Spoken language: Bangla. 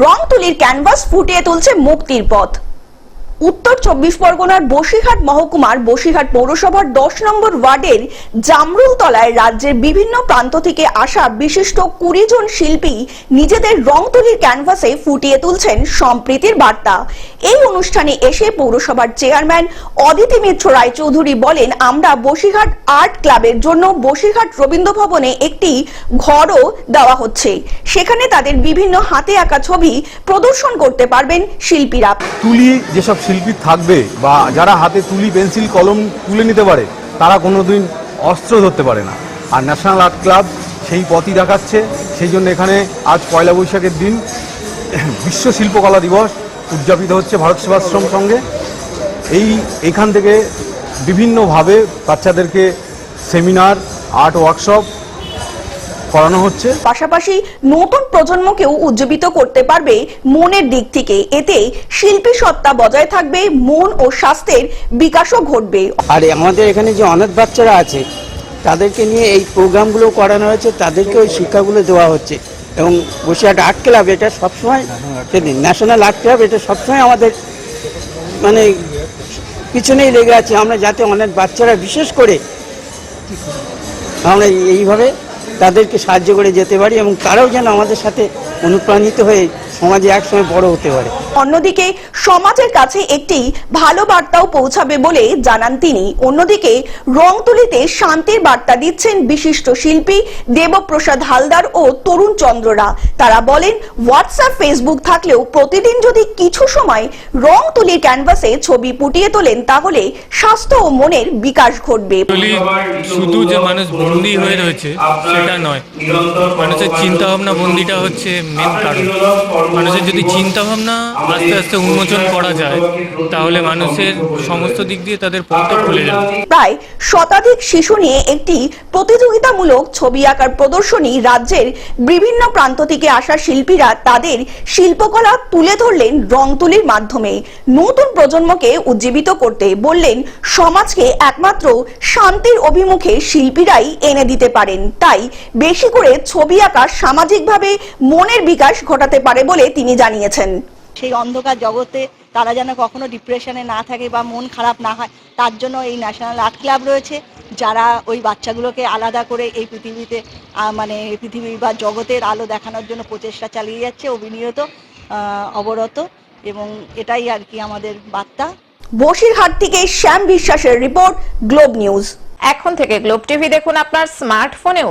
রং তুলির ক্যানভাস ফুটিয়ে তুলছে মুক্তির পথ। উত্তর চব্বিশ পরগনার বসিরহাট মহকুমার বসিরহাট পৌরসভার দশ নম্বর ওয়ার্ডের জামরুল তলায় রাজ্যের বিভিন্ন প্রান্ত থেকে আসা বিশিষ্ট কুড়ি জন শিল্পী নিজেদের রং তুলির ক্যানভাসে ফুটিয়ে তুলছেন সম্প্রীতির বার্তা। এই অনুষ্ঠানে এসে পৌরসভার চেয়ারম্যান অদিতি মিত্র রায়চৌধুরী বলেন, আমরা বসিরহাট আর্ট ক্লাবের জন্য বসিরহাট রবীন্দ্র ভবনে একটি ঘরও দেওয়া হচ্ছে। সেখানে তাদের বিভিন্ন হাতে আঁকা ছবি প্রদর্শন করতে পারবেন শিল্পীরা। তুলি যেসব শিল্পী থাকবে বা যারা হাতে তুলি, পেন্সিল, কলম তুলে নিতে পারে, তারা কোনোদিন অস্ত্র ধরতে পারে না। আর ন্যাশনাল আর্ট ক্লাব সেই পথই দেখাচ্ছে। সেই জন্য এখানে আজ পয়লা বৈশাখের দিন বিশ্ব শিল্পকলা দিবস উদযাপিত হচ্ছে ভারত সেবাশ্রম সঙ্গে। এই এখান থেকে বিভিন্নভাবে বাচ্চাদেরকে সেমিনার আর্ট ওয়ার্কশপ করানো হচ্ছে। পাশাপাশি নতুন প্রজন্মকেও উজ্জীবিত করতে পারবে মনের দিক থেকে। এতে শিল্পী সত্তা বজায় থাকবে মন ও স্বাস্থ্যের বিকাশও ঘটবে। আর আমাদের এখানে যে অনাথ বাচ্চারা আছে তাদেরকে নিয়ে এই প্রোগ্রামগুলো করানো হয়েছে তাদেরকে ওই শিক্ষাগুলো দেওয়া হচ্ছে। এবং বসিরহাট আর্ট ক্লাব এটা সবসময় ন্যাশনাল আর্ট ক্লাব এটা সবসময় আমাদের মানে পিছনেই লেগে আছে। আমরা যাতে অনেক বাচ্চারা বিশেষ করে আমরা এইভাবে তাদেরকে সাহায্য করে যেতে পারি এবং তারাও যেন আমাদের সাথে অনুপ্রাণিত হয়ে সমাজে একসময় বড় হতে পারে। অন্যদিকে সমাজের কাছে একটি ভালো বার্তাও পৌঁছাবে বলে জানান তিনি। অন্যদিকে রং তুলিতে শান্তির বার্তা দিচ্ছেন বিশিষ্ট শিল্পী দেবপ্রসাদ হালদার ও তরুণ চন্দ্ররা। তারা বলেন হোয়াটসঅ্যাপ ফেসবুক থাকলেও প্রতিদিন যদি কিছু সময় রং তুলির ক্যানভাসে ছবি ফুটিয়ে তোলেন তাহলে স্বাস্থ্য ও মনের বিকাশ ঘটবে। শুধু যে মানুষ বন্দি হয়ে রয়েছে সেটা নয়। মানুষের চিন্তা ভাবনা বন্দিটা হচ্ছে মেন কারণ। মানুষের যদি চিন্তা ভাবনা আস্তে আস্তে উন্মোচন করা যায় তাহলে মানুষের সমস্ত দিক দিয়ে তাদের পথটা খুলে যাবে। প্রায় শতাধিক শিশু নিয়ে একটি প্রতিযোগিতামূলক ছবি আঁকার প্রদর্শনী রাজ্যের বিভিন্ন প্রান্ত থেকে আসা শিল্পীরা তাদের শিল্পকলা তুলে ধরলেন রং তুলির মাধ্যমে। নতুন প্রজন্মকে উজ্জীবিত করতে বললেন সমাজকে একমাত্র শান্তির অভিমুখে শিল্পীরাই এনে দিতে পারেন। তাই বেশি করে ছবি আঁকা সামাজিকভাবে মনের বিকাশ ঘটাতে পারে বলে তিনি জানিয়েছেন। সেই অন্ধকার জগতে তারা যেন কখনো ডিপ্রেশনে না থাকে বা মন খারাপ না হয় তার জন্য এই ন্যাশনাল আর্ট ক্লাব রয়েছে যারা ওই বাচ্চাগুলোকে আলাদা করে এই পৃথিবীতে মানে পৃথিবী বা জগতের আলো দেখানোর জন্য প্রচেষ্টা চালিয়ে যাচ্ছে অবিনিয়ত আহ, অবরত এবং এটাই আর কি আমাদের বার্তা। বসিরহাট থেকে শ্যাম বিশ্বাসের রিপোর্ট গ্লোব নিউজ। এখন থেকে গ্লোব টিভি দেখুন আপনার স্মার্টফোনেও।